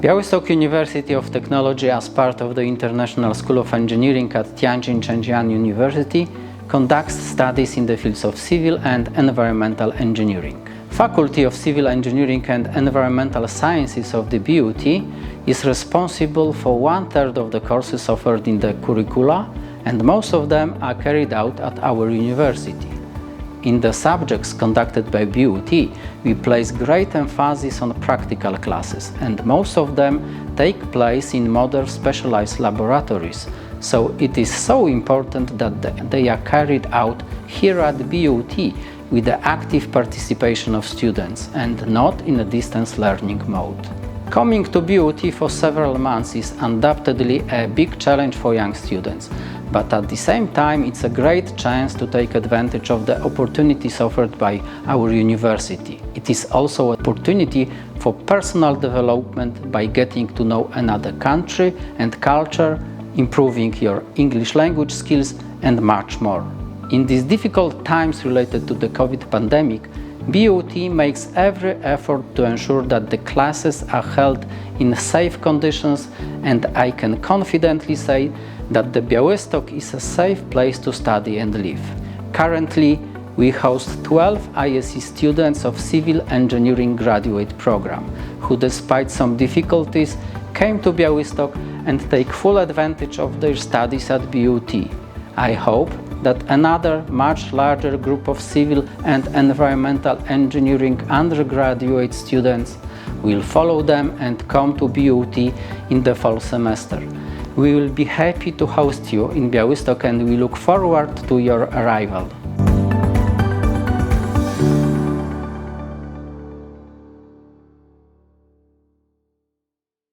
Białystok University of Technology, as part of the International School of Engineering at Tianjin Zhenjiang University, conducts studies in the fields of civil and environmental engineering. Faculty of Civil Engineering and Environmental Sciences of the BUT is responsible for one third of the courses offered in the curricula, and most of them are carried out at our university. In the subjects conducted by BUT, we place great emphasis on practical classes, and most of them take place in modern specialized laboratories. So it is so important that they are carried out here at BUT with the active participation of students and not in a distance learning mode. Coming to BUT for several months is undoubtedly a big challenge for young students, but at the same time, it's a great chance to take advantage of the opportunities offered by our university. It is also an opportunity for personal development by getting to know another country and culture, improving your English language skills, and much more. In these difficult times related to the COVID pandemic, BOT makes every effort to ensure that the classes are held in safe conditions, and I can confidently say that the Białystok is a safe place to study and live. Currently, we host 12 ISE students of Civil Engineering graduate program, who despite some difficulties came to Białystok and take full advantage of their studies at BUT. I hope that another much larger group of civil and environmental engineering undergraduate students will follow them and come to BUT in the fall semester. We will be happy to host you in Białystok and we look forward to your arrival.